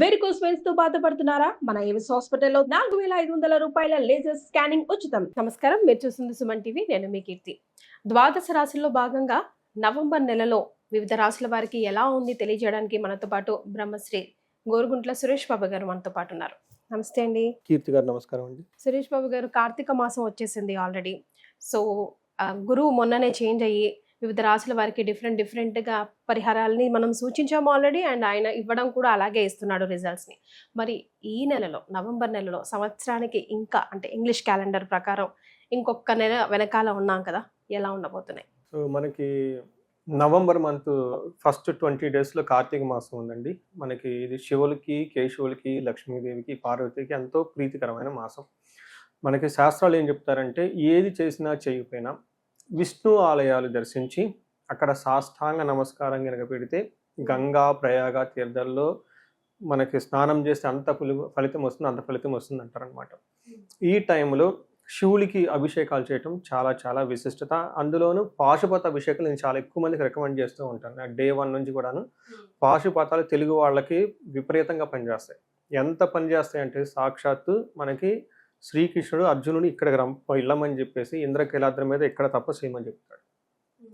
Varicose వెయిన్స్తో బాధపడుతున్నారా? మన Avis హాస్పిటల్లో నాలుగు వేల ఐదు వందల రూపాయల లేజర్ స్కానింగ్ ఉచితం. నమస్కారం. మీరు చూస్తుంది సుమన్ టీవీ. నేను మీ కీర్తి. ద్వాదశ రాశుల్లో భాగంగా నవంబర్ నెలలో వివిధ రాశుల వారికి ఎలా ఉంది తెలియజేయడానికి మనతో పాటు బ్రహ్మశ్రీ గోరుగుంట్ల సురేష్ బాబు గారు మనతో పాటు ఉన్నారు. నమస్తే అండి. కీర్తి గారు నమస్కారం అండి. సురేష్ బాబు గారు కార్తీక మాసం వచ్చేసింది ఆల్రెడీ. సో గురువు మొన్ననే చేంజ్ అయ్యి వివిధ రాశుల వారికి డిఫరెంట్ డిఫరెంట్గా పరిహారాలని మనం సూచించాము ఆల్రెడీ అండ్ ఆయన ఇవ్వడం కూడా అలాగే ఇస్తున్నాడు రిజల్ట్స్ని మరి ఈ నెలలో నవంబర్ నెలలో సంవత్సరానికి ఇంకా అంటే ఇంగ్లీష్ క్యాలెండర్ ప్రకారం ఇంకొక నెల వెనకాల ఉన్నాం కదా ఎలా ఉండబోతున్నాయి? సో మనకి నవంబర్ మంత్ ఫస్ట్ ట్వంటీ డేస్లో కార్తీక మాసం ఉందండి. మనకి ఇది శివులకి కేశవులకి లక్ష్మీదేవికి పార్వతికి ఎంతో ప్రీతికరమైన మాసం. మనకి శాస్త్రాలు ఏం చెప్తారంటే ఏది చేసినా చేయకపోయినా విష్ణు ఆలయాలు దర్శించి అక్కడ సాష్టాంగ నమస్కారం కనుక పెడితే గంగా ప్రయాగ తీర్థాల్లో మనకి స్నానం చేస్తే అంత ఫలి- ఫలితం వస్తుంది అంత ఫలితం వస్తుంది అంటారనమాట ఈ టైంలో శివుడికి అభిషేకాలు చేయటం చాలా చాలా విశిష్టత. అందులోనూ పాశుపత అభిషేకాలు నేను చాలా ఎక్కువ మందికి రికమెండ్ చేస్తూ ఉంటాను. డే వన్ నుంచి కూడాను పాశుపతాలు తెలుగు వాళ్ళకి విపరీతంగా పనిచేస్తాయి. ఎంత పనిచేస్తాయి అంటే సాక్షాత్తు మనకి శ్రీకృష్ణుడు అర్జునుడు ఇక్కడికి రం వెళ్ళమని చెప్పేసి ఇంద్రకైలాద్రి మీద ఇక్కడ తపస్సు చేయమని చెప్తాడు.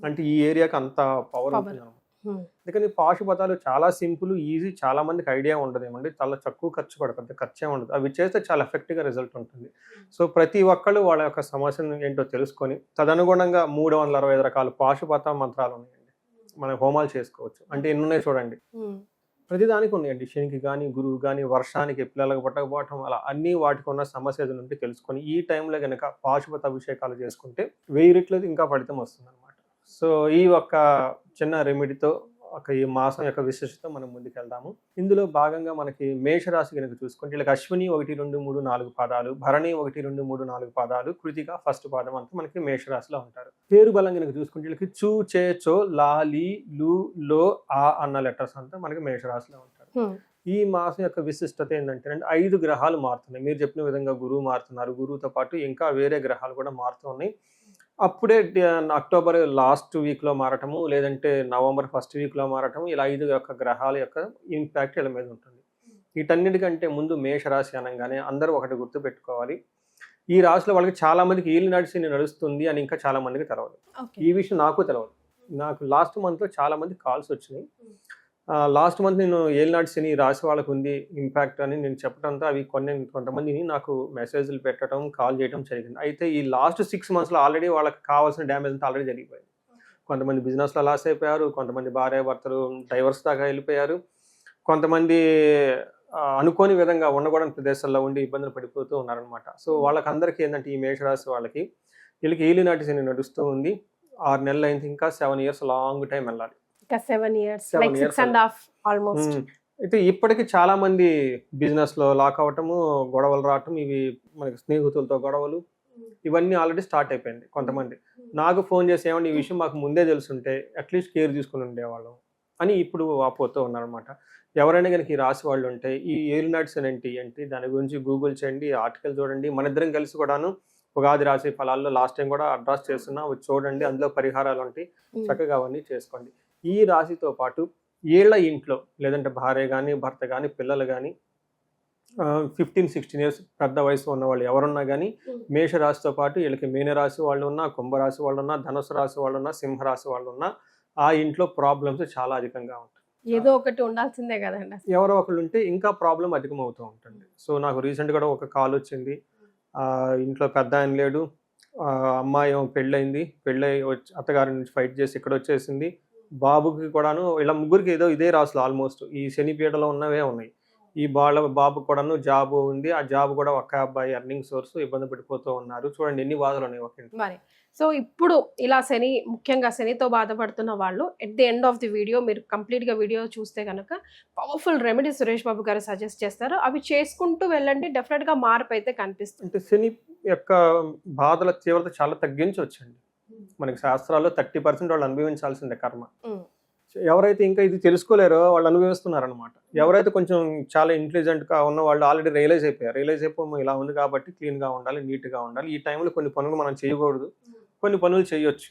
అంటే ఈ ఏరియాకి అంత పవర్. ఉంటుంది అన్నమాట. Hmm. అందుకని పాశుపతాలు చాలా సింపుల్ ఈజీ చాలా మందికి ఐడియా ఉండదు ఏమండి చాలా తక్కువ ఖర్చు పడదు ఖర్చే ఉండదు. అవి చేస్తే చాలా ఎఫెక్టివ్గా రిజల్ట్ ఉంటుంది. సో ప్రతి ఒక్కళ్ళు వాళ్ళ యొక్క సమస్యను ఏంటో తెలుసుకొని తదనుగుణంగా మూడు వందల అరవై ఐదు రకాల పాశుపత మంత్రాలు ఉన్నాయండి. మనం హోమాలు చేసుకోవచ్చు. అంటే ఎన్ని ఉన్నాయి చూడండి. ప్రతిదానికి ఉన్నాయండి శనికి కానీ గురువు కానీ వర్షానికి పిల్లలకు పట్టకపోవటం అలా అన్ని వాటికి ఉన్న సమస్యలు ఉంటే తెలుసుకొని ఈ టైంలో కనుక పాశుపత అభిషేకాలు చేసుకుంటే వెయ్యి రెట్లు ఇంకా ఫలితం వస్తుంది అనమాట సో ఈ ఒక్క చిన్న రెమెడీతో ఒక ఈ మాసం యొక్క విశిష్టత మనం ముందుకెళ్దాము. ఇందులో భాగంగా మనకి మేషరాశి కనుక చూసుకుంటే ఇలా అశ్విని ఒకటి రెండు మూడు నాలుగు పాదాలు భరణి ఒకటి రెండు మూడు నాలుగు పాదాలు కృతిక ఫస్ట్ పాదం అంతా మనకి మేషరాశిలో ఉంటారు. పేరు బలం కనుక చూసుకుంటే వీళ్ళకి చూ చే చో లా లీ లు లో ఆ అన్న లెటర్స్ అంతా మనకి మేషరాశిలో ఉంటారు. ఈ మాసం యొక్క విశిష్టత ఏంటంటే అంటే ఐదు గ్రహాలు మారుతున్నాయి. మీరు చెప్పిన విధంగా గురువు మారుతున్నారు. గురువుతో పాటు ఇంకా వేరే గ్రహాలు కూడా మారుతున్నాయి అప్పుడే అక్టోబర్ లాస్ట్ వీక్లో మారటము లేదంటే నవంబర్ ఫస్ట్ వీక్లో మారటము ఇలా ఐదు యొక్క గ్రహాల యొక్క ఇంపాక్ట్ వీళ్ళ మీద ఉంటుంది. వీటన్నిటికంటే ముందు మేషరాశి అనగానే అందరూ ఒకటి గుర్తు పెట్టుకోవాలి ఈ రాశిలో వాళ్ళకి చాలా మందికి ఈలు నడిచి నడుస్తుంది అని ఇంకా చాలా మందికి తెలవదు. ఈ విషయం నాకు తెలియదు నాకు లాస్ట్ మంత్లో చాలా మంది కాల్స్ వచ్చినాయి. లాస్ట్ మంత్ నేను ఏలినాటి శని రాసి వాళ్ళకు ఉంది ఇంపాక్ట్ అని నేను చెప్పడంతో అవి కొన్ని కొంతమందిని నాకు మెసేజ్లు పెట్టడం కాల్ చేయడం జరిగింది. అయితే ఈ లాస్ట్ సిక్స్ మంత్స్లో ఆల్రెడీ వాళ్ళకి కావాల్సిన డ్యామేజ్ అంతా ఆల్రెడీ జరిగిపోయింది. కొంతమంది బిజినెస్లో లాస్ అయిపోయారు కొంతమంది భార్య భర్తలు డైవర్స్ దాకా వెళ్ళిపోయారు. కొంతమంది అనుకోని విధంగా ఉండకూడని ప్రదేశాల్లో ఉండి ఇబ్బందులు పడిపోతూ ఉన్నారనమాట సో వాళ్ళకందరికీ ఏంటంటే ఈ మేషరాశి వాళ్ళకి వీళ్ళకి ఏలినాటి శని నడుస్తూ ఉంది. ఆరు నెలలు అయింది ఇంకా సెవెన్ ఇయర్స్ లాంగ్ టైం వెళ్ళాలి. Seven years like six and half almost. అయితే ఇప్పటికి చాలా మంది బిజినెస్లో లాక్ అవటము గొడవలు రావటం ఇవి మనకి స్నేహితులతో గొడవలు ఇవన్నీ ఆల్రెడీ స్టార్ట్ అయిపోయింది కొంతమంది. నాకు ఫోన్ చేసి ఏమండి ఈ విషయం మాకు ముందే తెలుసుంటే అట్లీస్ట్ కేర్ తీసుకుని ఉండేవాళ్ళం అని ఇప్పుడు వాపోతూ ఉన్నారనమాట ఎవరైనా కనుక ఈ రాసి వాళ్ళు ఉంటే ఈ ఏలినాట్స్ ఏంటి ఏంటి దాని గురించి గూగుల్ చేయండి ఆర్టికల్ చూడండి మన ఇద్దరం కలిసి కూడాను ఉగాది రాశి ఫలాల్లో లాస్ట్ టైం కూడా అడ్రస్ చేస్తున్నా అవి చూడండి అందులో పరిహారాలు ఉంటాయి చక్కగా అవన్నీ చేసుకోండి. ఈ రాశితో పాటు ఏళ్ళ ఇంట్లో లేదంటే భార్య కానీ భర్త కానీ పిల్లలు కానీ ఫిఫ్టీన్ సిక్స్టీన్ ఇయర్స్ పెద్ద వయసు ఉన్న వాళ్ళు ఎవరున్నా కానీ మేష రాశితో పాటు వీళ్ళకి మీనరాశి వాళ్ళు ఉన్నా కుంభరాశి వాళ్ళు ఉన్నా ధనుసు రాశి వాళ్ళు ఉన్నా సింహరాశి వాళ్ళు ఉన్నా ఆ ఇంట్లో ప్రాబ్లమ్స్ చాలా అధికంగా ఉంటాయి. ఏదో ఒకటి ఉండాల్సిందే కదండి. ఎవరో ఒకళ్ళు ఉంటే ఇంకా ప్రాబ్లం అధికమవుతూ ఉంటుంది. సో నాకు రీసెంట్ కూడా ఒక కాల్ వచ్చింది. ఆ, ఇంట్లో పెద్ద ఆయన లేడు. అమ్మాయి ఏమో పెళ్ళయింది. పెళ్ళై అత్తగారి నుంచి ఫైట్ చేసి ఇక్కడ వచ్చేసింది. బాబుకి కూడాను ఇలా ముగ్గురికి ఏదో ఇదే రాసులు ఆల్మోస్ట్. ఈ శని పీడలో ఉన్నవే ఉన్నాయి. ఈ బాల బాబు కూడాను జాబ్ ఉంది. ఆ జాబ్ కూడా ఒక్క అబ్బాయి అర్నింగ్ సోర్స్ ఇబ్బంది పడిపోతూ ఉన్నారు. చూడండి ఎన్ని బాధలు ఉన్నాయి ఒక సో ఇప్పుడు ఇలా శని ముఖ్యంగా శనితో బాధపడుతున్న వాళ్ళు at the end of the video మీరు కంప్లీట్గా వీడియో చూస్తే కనుక పవర్ఫుల్ రెమెడీ సురేష్ బాబు గారు సజెస్ట్ చేస్తారు. అవి చేసుకుంటూ వెళ్ళండి. డెఫినెట్గా మార్పు అయితే కనిపిస్తుంది. అంటే శని యొక్క బాధల తీవ్రత చాలా తగ్గించవచ్చండి. మనకి శాస్త్రాల్లో థర్టీ పర్సెంట్ వాళ్ళు అనుభవించాల్సిందే కర్మ. ఎవరైతే ఇంకా ఇది తెలుసుకోలేరో వాళ్ళు అనుభవిస్తున్నారనమాట ఎవరైతే కొంచెం చాలా ఇంటెలిజెంట్గా ఉన్న వాళ్ళు ఆల్రెడీ రియలైజ్ అయిపోయారు. రియలైజ్ అయిపోయి ఇలా ఉంది కాబట్టి క్లీన్గా ఉండాలి నీట్గా ఉండాలి. ఈ టైంలో కొన్ని పనులు మనం చేయకూడదు. కొన్ని పనులు చేయొచ్చు.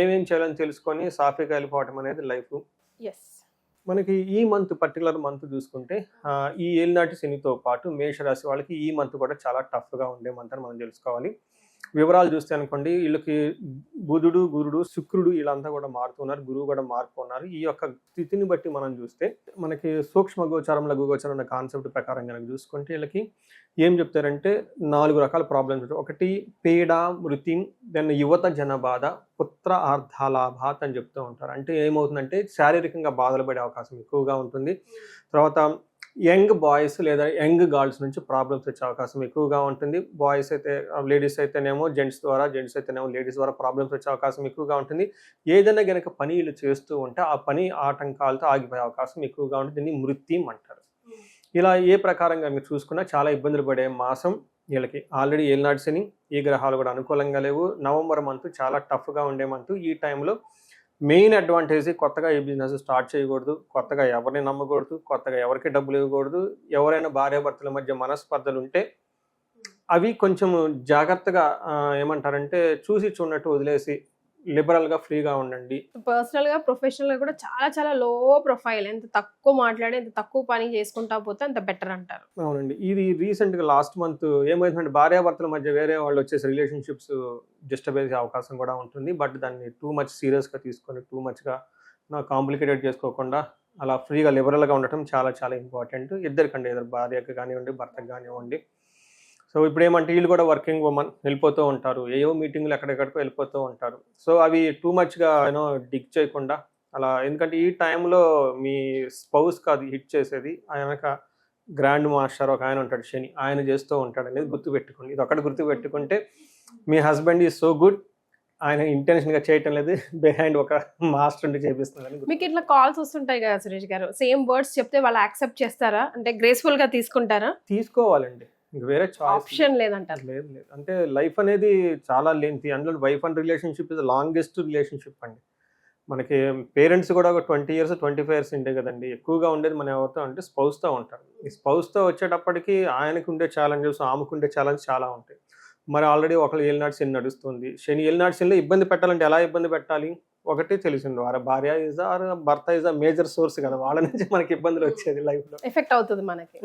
ఏమేం చేయాలని తెలుసుకొని సాఫీగా వెళ్ళిపోవటం అనేది లైఫ్. మనకి ఈ మంత్ పర్టికులర్ మంత్ చూసుకుంటే ఈ ఏలినాటి శనితో పాటు మేషరాశి వాళ్ళకి ఈ మంత్ కూడా చాలా టఫ్గా ఉండే మంత్ అని మనం తెలుసుకోవాలి. వివరాలు చూస్తే అనుకోండి వీళ్ళకి బుధుడు గురుడు శుక్రుడు వీళ్ళంతా కూడా మారుతున్నారు గురువు కూడా మారుతున్నారు ఈ యొక్క స్థితిని బట్టి మనం చూస్తే మనకి సూక్ష్మ గోచారం లఘు గోచారం అనే కాన్సెప్ట్ ప్రకారం కనుక చూసుకుంటే వీళ్ళకి ఏం చెప్తారంటే నాలుగు రకాల ప్రాబ్లమ్స్ ఒకటి పేడ మృతి దెన్ యువత జన బాధ పుత్ర ఆర్థాలాభాత్ అని చెప్తూ ఉంటారు. అంటే ఏమవుతుందంటే శారీరకంగా బాధలు పడే అవకాశం ఎక్కువగా ఉంటుంది. తర్వాత యంగ్ బాయ్స్ లేదా యంగ్ గర్ల్స్ నుంచి ప్రాబ్లమ్స్ వచ్చే అవకాశం ఎక్కువగా ఉంటుంది. బాయ్స్ అయితే లేడీస్ అయితేనేమో జెంట్స్ ద్వారా జెంట్స్ అయితేనేమో లేడీస్ ద్వారా ప్రాబ్లమ్స్ వచ్చే అవకాశం ఎక్కువగా ఉంటుంది. ఏదైనా గనక పని వీళ్ళు చేస్తూ ఉంటే ఆ పని ఆటంకాలతో ఆగిపోయే అవకాశం ఎక్కువగా ఉంటుంది. దీన్ని మృత్యం అంటారు. ఇలా ఏ ప్రకారంగా మీరు చూసుకున్నా చాలా ఇబ్బందులు పడే మాసం వీళ్ళకి. ఆల్రెడీ ఏలినాటి శని ఈ గ్రహాలు కూడా అనుకూలంగా లేవు. నవంబర్ మంత్ చాలా టఫ్గా ఉండే మంత్. ఈ టైంలో మెయిన్ అడ్వాంటేజ్ కొత్తగా ఈ బిజినెస్ స్టార్ట్ చేయకూడదు కొత్తగా ఎవరిని నమ్మకూడదు కొత్తగా ఎవరికి డబ్బులు ఇవ్వకూడదు ఎవరైనా భార్యాభర్తల మధ్య మనస్పర్ధలు ఉంటే అవి కొంచెం జాగ్రత్తగా ఏమంటారంటే చూసి చూడనట్టు వదిలేసి లిబరల్గా ఫ్రీగా ఉండండి. పర్సనల్గా ప్రొఫెషనల్గా కూడా చాలా చాలా లో ప్రొఫైల్ ఎంత తక్కువ మాట్లాడి ఎంత తక్కువ పని చేసుకుంటా పోతే అంత బెటర్ అంటారు. అవునండి. ఇది రీసెంట్గా లాస్ట్ మంత్ ఏమైందంటే భార్యాభర్తల మధ్య వేరే వాళ్ళు వచ్చేసి రిలేషన్షిప్స్ డిస్టర్బ్ అయ్యే అవకాశం కూడా ఉంటుంది. బట్ దాన్ని టూ మచ్ సీరియస్గా తీసుకొని టూ మచ్గా నా కాంప్లికేటెడ్ చేసుకోకుండా అలా ఫ్రీగా లిబరల్గా ఉండటం చాలా చాలా ఇంపార్టెంట్ ఇద్దరికండి ఇద్దరు భార్యకు కానివ్వండి భర్తకు కానివ్వండి. సో ఇప్పుడు ఏమంటే వీళ్ళు కూడా వర్కింగ్ ఉమెన్ వెళ్ళిపోతూ ఉంటారు. ఏవో మీటింగ్లు ఎక్కడెక్కడికో వెళ్ళిపోతూ ఉంటారు. సో అవి టూ మచ్గా యూనో డిగ్ చేయకుండా అలా ఎందుకంటే ఈ టైంలో మీ స్పౌస్ కాదు హిట్ చేసేది. ఆయనక గ్రాండ్ మాస్టర్ ఒక ఆయన ఉంటాడు శని. ఆయన చేస్తూ ఉంటాడు అనేది గుర్తుపెట్టుకోండి. ఇది ఒకటి గుర్తుపెట్టుకుంటే మీ హస్బెండ్ ఈజ్ సో గుడ్. ఆయన ఇంటెన్షన్గా చేయటం లేదు. బిహైండ్ ఒక మాస్టర్ ఉండి చేపిస్తున్నాడని గుర్తు- మీకు ఇట్లా కాల్స్ వస్తుంటాయి కదా సురేష్ గారు. సేమ్ వర్డ్స్ చెప్తే వాళ్ళు యాక్సెప్ట్ చేస్తారా? అంటే గ్రేస్ఫుల్గా తీసుకుంటారా? తీసుకోవాలండి. ఇంక వేరే ఆప్షన్ లేదంటారు. లేదు లేదు. అంటే లైఫ్ అనేది చాలా లెంతీ అందులో wife and relationship is longest relationship అండి. మనకి పేరెంట్స్ కూడా ఒక twenty years twenty five years ఉండే కదండి. ఎక్కువగా ఉండేది మన ఎవరితో అంటే స్పౌస్తో ఉంటారు ఈ స్పౌస్తో వచ్చేటప్పటికి ఆయనకు ఉండే ఛాలెంజెస్ ఆమెకు ఉండే ఛాలెంజ్ చాలా ఉంటాయి. మరి ఆల్రెడీ ఒకళ్ళు ఏలినాడు శని నడుస్తుంది. శని ఏలినాడు శనిలో ఇబ్బంది పెట్టాలంటే ఎలా ఇబ్బంది పెట్టాలి? ఒకటి తెలిసింది. వారి భార్య ఇస్ ఆర్ భర్త ఇస్ అ మేజర్ సోర్స్ కదా. వాళ్ళ నుంచి మనకి ఇబ్బందులు వచ్చేది లైఫ్లో ఎఫెక్ట్ అవుతుంది మనకి.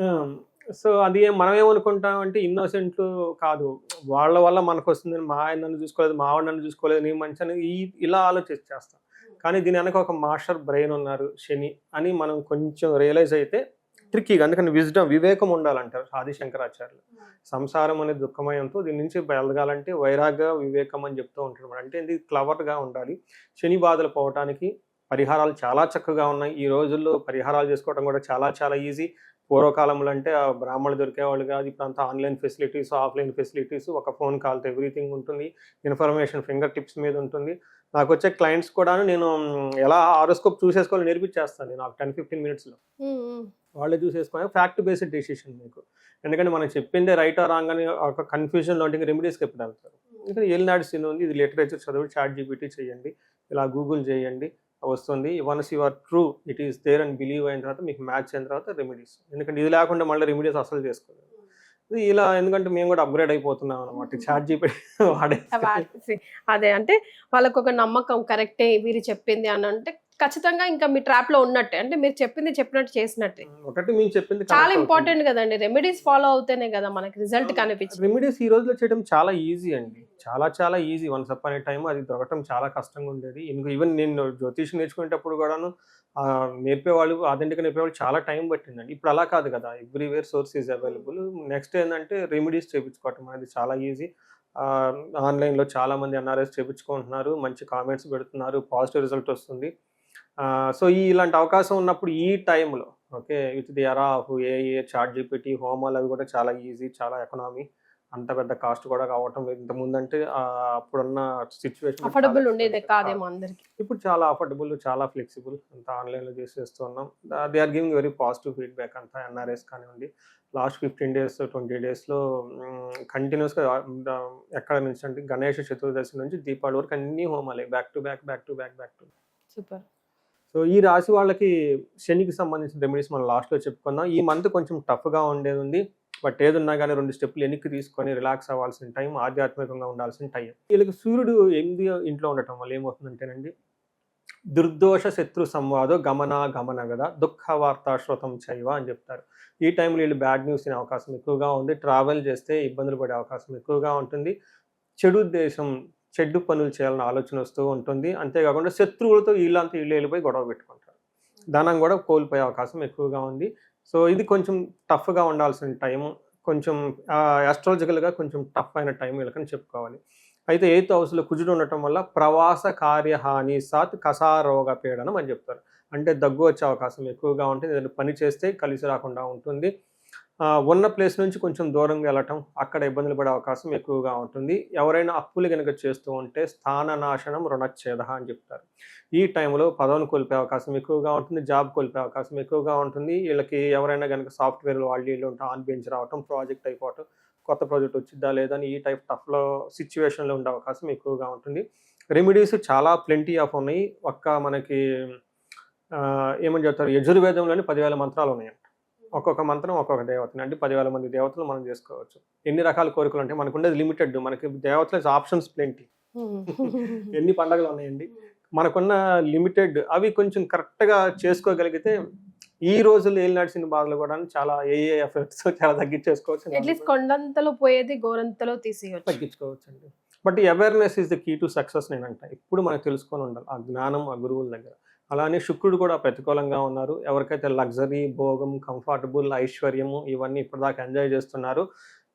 సో అది మనం ఏమనుకుంటాం అంటే ఇన్నోసెంట్లు కాదు. వాళ్ళ వల్ల మనకు వస్తుంది మా ఆయన నన్ను చూసుకోలేదు మా ఆవిడ నన్ను చూసుకోలేదు నీ మంచి అని ఈ ఇలా ఆలోచించి చేస్తాం. కానీ దీని వెనక ఒక మాస్టర్ బ్రెయిన్ ఉన్నారు శని అని మనం కొంచెం రియలైజ్ అయితే ట్రిక్కీగా అందుకని విజ్డమ్ వివేకం ఉండాలంటారు ఆది శంకరాచార్యులు. సంసారం అనేది దుఃఖమయంతో దీని నుంచి బయలగాలంటే వైరాగ్య వివేకం అని చెప్తూ ఉంటారు అంటే ఇది క్లవర్గా ఉండాలి. శని బాధలు పోవటానికి పరిహారాలు చాలా చక్కగా ఉన్నాయి. ఈ రోజుల్లో పరిహారాలు చేసుకోవడం కూడా చాలా చాలా ఈజీ పూర్వకాలంలో అంటే ఆ బ్రాహ్మణులు దొరికేవాళ్ళు కాదు. ఇప్పుడు అంతా ఆన్లైన్ ఫెసిలిటీస్ ఆఫ్లైన్ ఫెసిలిటీస్ ఒక ఫోన్ కాల్తో ఎవ్రీథింగ్ ఉంటుంది. ఇన్ఫర్మేషన్ ఫింగర్ టిప్స్ మీద ఉంటుంది. నాకు వచ్చే క్లయింట్స్ కూడా నేను ఎలా ఆరోస్కోప్ చూసేసుకోవాలి నేర్పించేస్తాను నేను నాకు టెన్ ఫిఫ్టీన్ మినిట్స్లో. వాళ్ళే చూసేసుకొని ఫ్యాక్ట్ బేస్డ్ డెసిషన్ మీకు. ఎందుకంటే మనం చెప్పిందే రైట్ ఆర్ రాంగ్ అని ఒక కన్ఫ్యూజన్లో ఉంటే రెమెడీస్కి ఎప్పుడు వెళ్తారు ఎందుకంటే ఏలినాడు సీన్ ఉంది. ఇది లిటరేచర్ చదువు చాట్ జీపీటీ చేయండి. ఇలా గూగుల్ చేయండి. వస్తుంది. Once you are true it is there and believe అయిన తర్వాత మీకు మ్యాచ్ అయిన తర్వాత రెమెడీస్ ఎందుకంటే ఇది లేకుండా మళ్ళీ రెమెడీస్ అసలు చేసుకోలేదు. ఇలా ఎందుకంటే మేము కూడా అప్గ్రేడ్ అయిపోతున్నాం అనమాట చాట్ జీపీటీ వాడే అదే అంటే వాళ్ళకు ఒక నమ్మకం కరెక్టే వీరు చెప్పింది అని అంటే ఖచ్చితంగా ఇంకా మీ ట్రాప్లో ఉన్నట్టే. అంటే మీరు చెప్పింది చెప్పినట్టు చేసినట్టే. ఒకటి మేము చెప్పింది చాలా ఇంపార్టెంట్ కదండి. రెమెడీస్ ఫాలో అవుతేనే కదా మనకి రిజల్ట్ కనిపించింది. రెమెడీస్ ఈ రోజులో చేయడం చాలా ఈజీ అండి. చాలా చాలా ఈజీ. వన్స్ అప్ అనే టైం అది దొరకటం చాలా కష్టంగా ఉండేది. ఇంక ఈవెన్ నేను జ్యోతిష్ నేర్చుకునేటప్పుడు కూడాను నేర్పేవాళ్ళు ఆథెంటిక్ నేర్పేవాళ్ళు చాలా టైం పట్టిందండి. ఇప్పుడు అలా కాదు కదా. Everywhere source is available. Next ఏంటంటే రెమెడీస్ చేయించుకోవటం అనేది చాలా ఈజీ. ఆన్లైన్లో చాలా మంది ఎన్ఆర్ఎస్ చేయించుకుంటున్నారు మంచి కామెంట్స్ పెడుతున్నారు. పాజిటివ్ రిజల్ట్ వస్తుంది. సో ఈ ఇలాంటి అవకాశం ఉన్నప్పుడు ఈ టైంలో okay with the era of AI chat GPT హోమాలు అవి కూడా చాలా ఈజీ చాలా ఎకనామీ అంత పెద్ద కాస్ట్ కూడా కావటం లేదు. ఇంత ముందంటే అప్పుడున్న సిచ్యువేషన్ అఫోర్డబుల్ ఉండేది కాదేమో అందరికి. ఇప్పుడు చాలా అఫోర్డబుల్ చాలా ఫ్లెక్సిబుల్ అంతా ఆన్లైన్లో చేసేస్తున్నాం. They are giving very positive feedback అంతా ఎన్ఆర్ఎస్ కానివ్వండి. లాస్ట్ ఫిఫ్టీన్ డేస్ ట్వంటీ డేస్లో కంటిన్యూస్గా ఎక్కడ నుంచి అంటే గణేష చతుర్దశి నుంచి దీపావళి వరకు అన్ని హోమాలే back to back back to back back to super so ఈ రాశి వాళ్ళకి శనికి సంబంధించిన రెమెడీస్ మనం లాస్ట్లో చెప్పుకుందాం. ఈ మంత్ కొంచెం టఫ్గా ఉండేది ఉంది బట్ ఏదున్నా కానీ రెండు స్టెప్లు వెనక్కి తీసుకొని రిలాక్స్ అవ్వాల్సిన టైం ఆధ్యాత్మికంగా ఉండాల్సిన టైం వీళ్ళకి సూర్యుడు ఎనిమిది ఇంట్లో ఉండటం వల్ల ఏమవుతుందంటేనండి దుర్దోష శత్రు సంవాదో గమన గమన కదా దుఃఖ వార్తాశ్రోతం చైవ అని చెప్తారు. ఈ టైంలో వీళ్ళు బ్యాడ్ న్యూస్ తినే అవకాశం ఎక్కువగా ఉంది. ట్రావెల్ చేస్తే ఇబ్బందులు పడే అవకాశం ఎక్కువగా ఉంటుంది. చెడు ఉద్దేశం చెడ్డు పనులు చేయాలని ఆలోచన వస్తూ ఉంటుంది. అంతేకాకుండా శత్రువులతో వీళ్ళంతా వీళ్ళు వెళ్ళిపోయి గొడవ పెట్టుకుంటారు. ధనం కూడా కోల్పోయే అవకాశం ఎక్కువగా ఉంది. సో ఇది కొంచెం టఫ్గా ఉండాల్సిన టైం కొంచెం ఆస్ట్రాలజికల్గా కొంచెం టఫ్ అయిన టైం వీళ్ళకని చెప్పుకోవాలి. అయితే ఎయిత్ హౌస్లో కుజుడు ఉండటం వల్ల ప్రవాస కార్యహాని సాత్ కసారోగ పీడనం అని చెప్తారు. అంటే దగ్గు వచ్చే అవకాశం ఎక్కువగా ఉంటుంది. ఏదైనా పని చేస్తే కలిసి రాకుండా ఉంటుంది. ఉన్న ప్లేస్ నుంచి కొంచెం దూరంగా వెళ్ళటం అక్కడ ఇబ్బందులు పడే అవకాశం ఎక్కువగా ఉంటుంది. ఎవరైనా అప్పులు కనుక చేస్తూ ఉంటే స్థాన నాశనం రుణచ్ఛేద అని చెప్తారు. ఈ టైంలో పదవిని కోల్పోయే అవకాశం ఎక్కువగా ఉంటుంది జాబ్ కోల్పోయే అవకాశం ఎక్కువగా ఉంటుంది. వీళ్ళకి ఎవరైనా కనుక సాఫ్ట్వేర్ వాళ్ళు వీళ్ళు ఉంటే ఆన్ బెంచ్ రావటం ప్రాజెక్ట్ అయిపోవటం కొత్త ప్రాజెక్ట్ వచ్చిద్దా లేదని ఈ టైప్ టఫ్లో సిచ్యువేషన్లో ఉండే అవకాశం ఎక్కువగా ఉంటుంది. రెమెడీస్ చాలా ప్లెంటీ ఆఫ్ ఉన్నాయి. ఒక్క మనకి ఏమని చెప్తారు? యజుర్వేదంలోని పదివేల మంత్రాలు ఉన్నాయి. ఒక్కొక్క మంత్రం ఒక్కొక్క దేవతని. అంటే పదివేల మంది దేవతలు మనం చేసుకోవచ్చు. ఎన్ని రకాల కోరికలు అంటే మనకు ఉండేది లిమిటెడ్ మనకి దేవతల ఆప్షన్స్ ప్లెంటీ ఎన్ని పండగలు ఉన్నాయండి? మనకున్న లిమిటెడ్ అవి కొంచెం కరెక్ట్గా చేసుకోగలిగితే ఈ రోజుల్లో ఏళ్ళు నడిచిన బాధలు కూడా చాలా ఏ ఏ ఎఫెక్ట్స్ చాలా తగ్గించేసుకోవచ్చు అట్లీస్ట్ కొండంతలో పోయేది గోరంతలో తీసేయచ్చు. తగ్గించుకోవచ్చు అండి but awareness is the key to success నేను అంట ఇప్పుడు మనకు తెలుసుకొని ఉండాలి. ఆ జ్ఞానం ఆ గురువుల దగ్గర. అలానే శుక్రుడు కూడా ప్రతికూలంగా ఉన్నారు. ఎవరికైతే లగ్జరీ భోగం కంఫర్టబుల్ ఐశ్వర్యము ఇవన్నీ ఇప్పటిదాకా ఎంజాయ్ చేస్తున్నారు.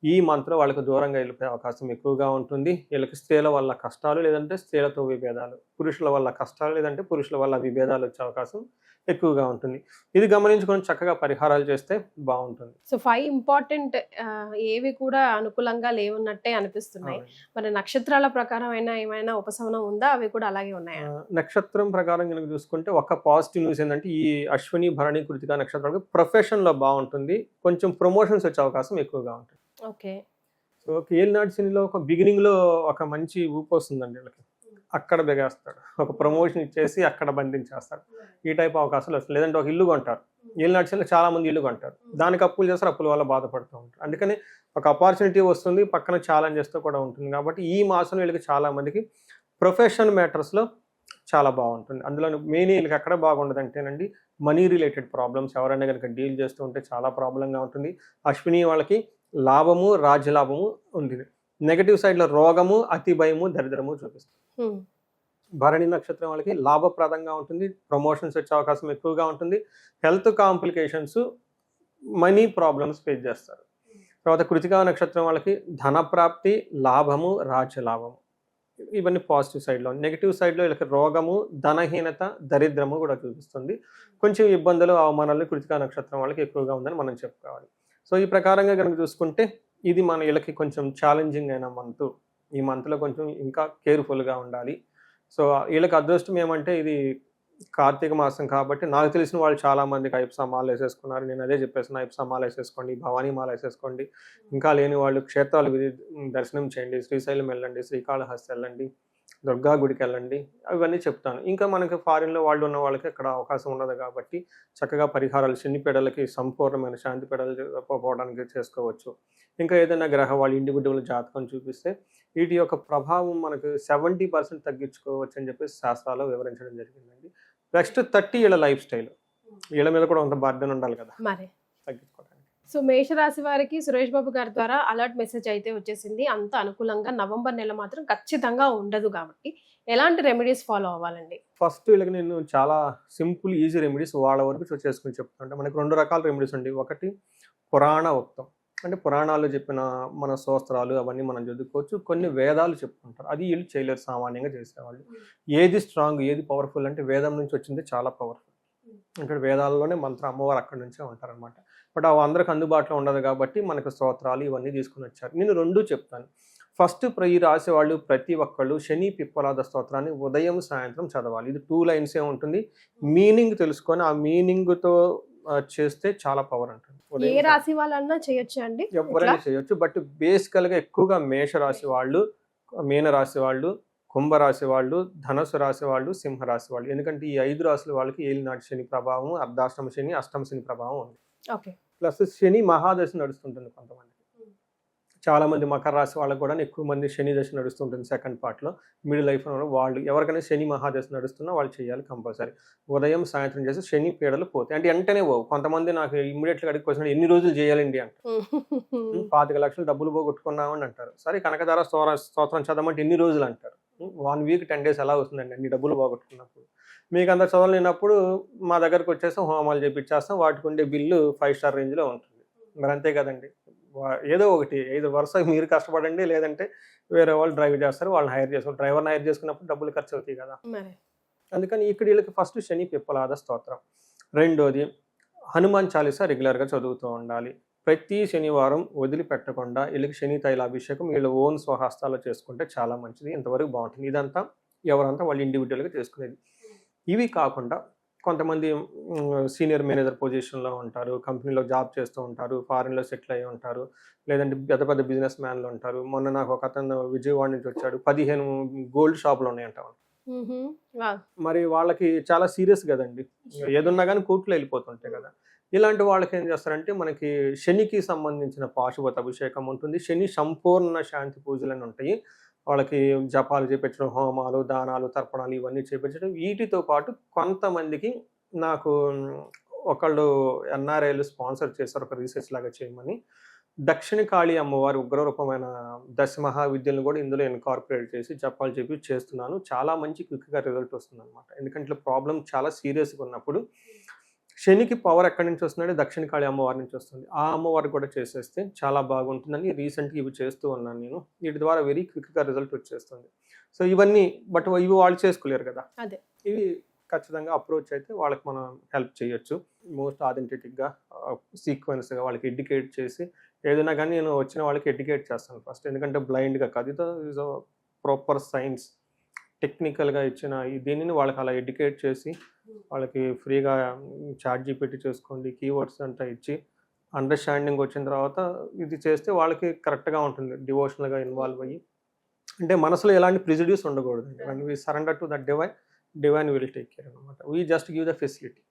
ఈ మంత్లో వాళ్ళకి దూరంగా వెళ్ళిపోయే అవకాశం ఎక్కువగా ఉంటుంది. వీళ్ళకి స్త్రీల వల్ల కష్టాలు లేదంటే స్త్రీలతో విభేదాలు పురుషుల వల్ల కష్టాలు లేదంటే పురుషుల వల్ల విభేదాలు వచ్చే అవకాశం ఎక్కువగా ఉంటుంది. ఇది గమనించుకొని చక్కగా పరిహారాలు చేస్తే బాగుంటుంది. సో ఫైవ్ ఇంపార్టెంట్ ఏవి కూడా అనుకూలంగా లేవున్నట్టే అనిపిస్తున్నాయి. మరి నక్షత్రాల ప్రకారం అయినా ఏమైనా ఉపశమనం ఉందా? అవి కూడా అలాగే ఉన్నాయా? నక్షత్రం ప్రకారం కనుక చూసుకుంటే ఒక పాజిటివ్ న్యూస్ ఏంటంటే ఈ అశ్విని భరణి కృతిక నక్షత్రాలకు ప్రొఫెషన్లో బాగుంటుంది. కొంచెం ప్రమోషన్స్ వచ్చే అవకాశం ఎక్కువగా ఉంటుంది. ఓకే. సో ఏలినాటి సినిలో ఒక బిగినింగ్లో ఒక మంచి ఊపు వస్తుందండి వీళ్ళకి. అక్కడ బిగేస్తాడు ఒక ప్రమోషన్ ఇచ్చేసి అక్కడ బంధించేస్తాడు. ఈ టైప్ అవకాశాలు వస్తాయి. లేదంటే ఒక ఇల్లు కొంటారు. ఏలినాటి సినిలో చాలా మంది ఇల్లు కొంటారు. దానికి అప్పులు చేస్తారు అప్పుల వల్ల బాధపడుతూ ఉంటారు. అందుకని ఒక అపార్చునిటీ వస్తుంది పక్కన ఛాలెంజెస్తో కూడా ఉంటుంది. కాబట్టి ఈ మాసం వీళ్ళకి చాలా మందికి ప్రొఫెషన్ మ్యాటర్స్లో చాలా బాగుంటుంది. అందులో మెయిన్ వీళ్ళకి ఎక్కడ బాగుండదు అంటేనండి మనీ రిలేటెడ్ ప్రాబ్లమ్స్ ఎవరైనా కనుక డీల్ చేస్తూ ఉంటే చాలా ప్రాబ్లంగా ఉంటుంది. అశ్విని వాళ్ళకి లాభము రాజ్యలాభము ఉంది నెగటివ్ సైడ్లో రోగము అతి భయము దరిద్రము చూపిస్తుంది. భరణి నక్షత్రం వాళ్ళకి లాభప్రదంగా ఉంటుంది ప్రమోషన్స్ వచ్చే అవకాశం ఎక్కువగా ఉంటుంది health complications money problems face చేస్తారు. తర్వాత కృతికా నక్షత్రం వాళ్ళకి ధన ప్రాప్తి లాభము రాజ్య లాభము ఇవన్నీ పాజిటివ్ సైడ్లో నెగిటివ్ సైడ్లో వీళ్ళకి రోగము ధనహీనత దరిద్రము కూడా చూపిస్తుంది. కొంచెం ఇబ్బందులు అవమానాలు కృతికా నక్షత్రం వాళ్ళకి ఎక్కువగా ఉందని మనం చెప్పుకోవాలి. సో ఈ ప్రకారంగా కనుక చూసుకుంటే ఇది మన వీళ్ళకి కొంచెం ఛాలెంజింగ్ అయిన మంత్ ఈ మంత్లో కొంచెం ఇంకా కేర్ఫుల్గా ఉండాలి. సో వీళ్ళకి అదృష్టం ఏమంటే ఇది కార్తీక మాసం కాబట్టి నాకు తెలిసిన వాళ్ళు చాలామందికి ఐప్సా మాల వేసేసుకున్నారు. నేను అదే చెప్పేసిన ఐప్సా మాల వేసేసుకోండి భవానీ మాల వేసేసుకోండి. ఇంకా లేని వాళ్ళు క్షేత్రాలు దర్శనం చేయండి శ్రీశైలం వెళ్ళండి శ్రీకాళహస్తి వెళ్ళండి. దుర్గా గుడికి వెళ్ళండి అవన్నీ చెప్తాను. ఇంకా మనకి ఫారిన్లో వాళ్ళు ఉన్న వాళ్ళకి అక్కడ అవకాశం ఉండదు కాబట్టి చక్కగా పరిహారాలు శని పెడలకి సంపూర్ణమైన శాంతి పెడలు పోవడానికి చేసుకోవచ్చు. ఇంకా ఏదైనా గ్రహ వాళ్ళు ఇండివిజువల్ జాతకం చూపిస్తే వీటి యొక్క ప్రభావం మనకు సెవెంటీ పర్సెంట్ తగ్గించుకోవచ్చు అని చెప్పేసి శాస్త్రాల్లో వివరించడం జరిగిందండి. నెక్స్ట్ థర్టీ ఏళ్ళ లైఫ్ స్టైల్ వీళ్ళ మీద కూడా అంత బాధ్యత ఉండాలి కదా. సో మేషరాశి వారికి సురేష్ బాబు గారి ద్వారా అలర్ట్ మెసేజ్ అయితే వచ్చేసింది. అంత అనుకూలంగా నవంబర్ నెల మాత్రం ఖచ్చితంగా ఉండదు కాబట్టి ఎలాంటి రెమెడీస్ ఫాలో అవ్వాలండి? ఫస్ట్ వీళ్ళకి నేను చాలా సింపుల్ ఈజీ రెమెడీస్ వాళ్ళ వరకు చేసుకుని చెప్తుంటే మనకి రెండు రకాల రెమెడీస్ ఉంటాయి ఒకటి పురాణ ఉక్తం. అంటే పురాణాలు చెప్పిన మన సోస్త్రాలు అవన్నీ మనం చదువుకోవచ్చు. కొన్ని వేదాలు చెప్పుకుంటారు అది వీళ్ళు చేయలేరు సామాన్యంగా చేసేవాళ్ళు. ఏది స్ట్రాంగ్ ఏది పవర్ఫుల్ అంటే వేదం నుంచి వచ్చింది చాలా పవర్ఫుల్ అంటే వేదాల్లోనే మంత్రం అమ్మవారు అక్కడి నుంచే ఉంటారనమాట బట్ అవి అందరికి అందుబాటులో ఉండదు కాబట్టి మనకు స్తోత్రాలు ఇవన్నీ తీసుకుని వచ్చారు. నేను రెండు చెప్తాను. ఫస్ట్ ప్ర- ఈ రాసే వాళ్ళు ప్రతి ఒక్కళ్ళు శని పిప్పలాద స్తోత్రాన్ని ఉదయం సాయంత్రం చదవాలి. ఇది టూ లైన్సే ఉంటుంది. మీనింగ్ తెలుసుకొని ఆ మీనింగ్తో చేస్తే చాలా పవర్ ఉంటుంది ఏ రాశి వాళ్ళన్నా చేయొచ్చు అండి? ఎవరైనా? చేయొచ్చు. బట్ బేసికల్గా ఎక్కువగా మేష రాశి వాళ్ళు మీన రాశి వాళ్ళు కుంభ రాశి వాళ్ళు ధనుసు రాశి వాళ్ళు సింహ రాశి వాళ్ళు. ఎందుకంటే ఈ ఐదు రాశుల వాళ్ళకి ఏలినాటి శని ప్రభావం అర్ధాష్టమ శని అష్టమ శని ప్రభావం ఉంది. ఓకే. ప్లస్ శని మహాదశ నడుస్తుంటుంది కొంతమందికి చాలా మంది మకర రాశి వాళ్ళకు కూడా ఎక్కువ మంది శని దశ నడుస్తుంటుంది సెకండ్ పార్ట్లో మిడిల్ లైఫ్ వాళ్ళు ఎవరికైనా శని మహాదశ నడుస్తున్నా వాళ్ళు చేయాలి కంపల్సరీ. ఉదయం సాయంత్రం చేసి శని పీడలు పోతాయి. అంటే వెంటనే పోవు. కొంతమంది నాకు ఇమ్మీడియట్గా అడిగి క్వశ్చన్ ఎన్ని రోజులు చేయాలండి అంట పాతిక లక్షలు డబ్బులు పోగొట్టుకున్నామని అంటారు. సరే కనకదార స్తోర స్తోత్రం చదవమంటే ఎన్ని రోజులు అంటారు? వన్ వీక్ టెన్ డేస్ ఎలా అవుతుందండి అన్ని డబ్బులు పోగొట్టుకున్నప్పుడు. మీకు అంత చదవలేనప్పుడు మా దగ్గరకు వచ్చేసి హోమాలు చేపించేస్తాం వాటికి ఉండే బిల్లు ఫైవ్ స్టార్ రేంజ్లో ఉంటుంది. మరి అంతే కదండి. ఏదో ఒకటి ఐదు వరుస మీరు కష్టపడండి లేదంటే వేరే వాళ్ళు డ్రైవ్ చేస్తారు వాళ్ళని హైర్ చేసుకోవాలి డ్రైవర్ని హైర్ చేసుకున్నప్పుడు డబ్బులు ఖర్చు అవుతాయి కదా. అందుకని ఇక్కడ వీళ్ళకి ఫస్ట్ శని పిప్పలాద స్తోత్రం. రెండోది హనుమాన్ చాలీసా రెగ్యులర్గా చదువుతూ ఉండాలి. ప్రతి శనివారం వదిలిపెట్టకుండా వీళ్ళకి శని తైలాభిషేకం వీళ్ళ ఓన్ స్వహస్తాలు చేసుకుంటే చాలా మంచిది. ఇంతవరకు బాగుంటుంది. ఇదంతా ఎవరంతా వాళ్ళు ఇండివిజువల్గా చేసుకునేది. ఇవి కాకుండా కొంతమంది సీనియర్ మేనేజర్ పొజిషన్లో ఉంటారు. కంపెనీలో జాబ్ చేస్తూ ఉంటారు. ఫారిన్లో సెటిల్ అయి ఉంటారు. లేదంటే పెద్ద పెద్ద బిజినెస్ మ్యాన్లు ఉంటారు. మొన్న నాకు ఒక అతను విజయవాడ నుంచి వచ్చాడు. పదిహేను గోల్డ్ షాపులు ఉన్నాయంట. మరి వాళ్ళకి చాలా సీరియస్ కదండి. ఏదున్నా కానీ కోర్టులో వెళ్ళిపోతుంటాయి కదా. ఇలాంటి వాళ్ళకి ఏం చేస్తారంటే మనకి శనికి సంబంధించిన పాశుపత అభిషేకం ఉంటుంది. శని సంపూర్ణ శాంతి పూజలు అని ఉంటాయి. వాళ్ళకి జపాలు చేపించడం హోమాలు దానాలు తర్పణాలు ఇవన్నీ చేపించడం. వీటితో పాటు కొంతమందికి నాకు ఒకళ్ళు ఎన్ఆర్ఐలు స్పాన్సర్ చేశారు ఒక రీసెర్చ్ లాగా చేయమని. దక్షిణ కాళీ అమ్మవారి ఉగ్రరూపమైన దశ మహావిద్యలను కూడా ఇందులో ఇన్కార్పొరేట్ చేసి జపాలు చెప్పి చేస్తున్నాను. చాలా మంచి క్విక్గా రిజల్ట్ వస్తుంది అనమాట ఎందుకంటే ఇట్లా ప్రాబ్లం చాలా సీరియస్గా ఉన్నప్పుడు శనికి పవర్ ఎక్కడి నుంచి వస్తుందంటే దక్షిణ కాళీ అమ్మవారి నుంచి వస్తుంది. ఆ అమ్మవారి కూడా చేసేస్తే చాలా బాగుంటుందని రీసెంట్గా ఇవి చేస్తూ ఉన్నాను నేను. వీటి ద్వారా వెరీ క్విక్గా రిజల్ట్ వచ్చేస్తుంది. సో ఇవన్నీ బట్ ఇవి వాళ్ళు చేసుకోలేరు కదా. అదే. ఇవి ఖచ్చితంగా అప్రోచ్ అయితే వాళ్ళకి మనం హెల్ప్ చేయొచ్చు. మోస్ట్ ఆథెంటిక్గా సీక్వెన్స్గా వాళ్ళకి ఎడ్యుకేట్ చేసి ఏదైనా కానీ నేను వచ్చిన వాళ్ళకి ఎడ్యుకేట్ చేస్తాను ఫస్ట్ ఎందుకంటే బ్లైండ్గా కాదు. ఇది ఇస్ ప్రాపర్ సైన్స్ టెక్నికల్గా ఇచ్చిన ఈ దీనిని వాళ్ళకి అలా ఎడ్యుకేట్ చేసి వాళ్ళకి ఫ్రీగా చార్ట్ జీపీటీ చేసుకోండి కీవర్డ్స్ అంతా ఇచ్చి అండర్స్టాండింగ్ వచ్చిన తర్వాత ఇది చేస్తే వాళ్ళకి కరెక్ట్గా ఉంటుంది డివోషనల్గా ఇన్వాల్వ్ అయ్యి. అంటే మనసులో ఎలాంటి ప్రిజిడ్యూస్ ఉండకూడదు and we surrender to that divine divine will take care అనమాట we just give the facility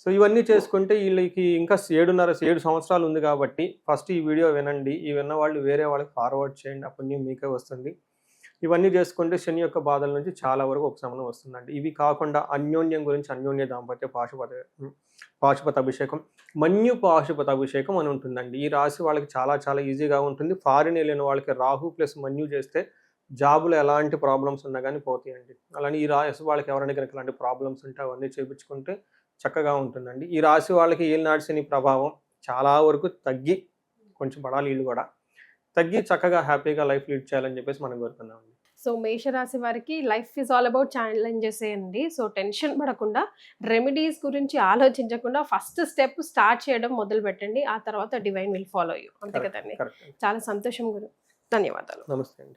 so ఇవన్నీ చేసుకుంటే వీళ్ళకి ఇంకా ఏడున్నర ఏడు సంవత్సరాలు ఉంది కాబట్టి ఫస్ట్ ఈ వీడియో వినండి. ఈ విన్న వాళ్ళు వేరే వాళ్ళకి ఫార్వర్డ్ చేయండి. అప్పుడు మీకే వస్తుంది. ఇవన్నీ చేసుకుంటే శని యొక్క బాధల నుంచి చాలా వరకు ఉపశమనం వస్తుందండి. ఇవి కాకుండా అన్యోన్యం గురించి అన్యోన్య దాంపత్య పాశుపత పాశుపత అభిషేకం మన్యు పాశుపత అభిషేకం అని ఉంటుందండి. ఈ రాశి వాళ్ళకి చాలా చాలా ఈజీగా ఉంటుంది. ఫారిన్ వెళ్ళిన వాళ్ళకి రాహు ప్లస్ మన్యు చేస్తే జాబులో ఎలాంటి ప్రాబ్లమ్స్ ఉన్నా కానీ పోతాయండి. అలానే ఈ రాశి వాళ్ళకి ఎవరైనా కనుక ఇలాంటి ప్రాబ్లమ్స్ ఉంటే అవన్నీ చేయించుకుంటే చక్కగా ఉంటుందండి. ఈ రాశి వాళ్ళకి ఏలినాటి శని ప్రభావం చాలా వరకు తగ్గి కొంచెం పడాలి వీళ్ళు కూడా. తగ్గి చక్కగా హ్యాపీగా లైఫ్ లీడ్ చేయాలని చెప్పేసి మనం కోరుకుందామండి. సో మేషరాశి వారికి life is all about challenges అండి. సో టెన్షన్ పడకుండా రెమెడీస్ గురించి ఆలోచించకుండా ఫస్ట్ స్టెప్ స్టార్ట్ చేయడం మొదలు పెట్టండి. ఆ తర్వాత డివైన్ విల్ ఫాలో యూ. అంతే కదండి. చాలా సంతోషం గురు. ధన్యవాదాలు. నమస్తే అండి.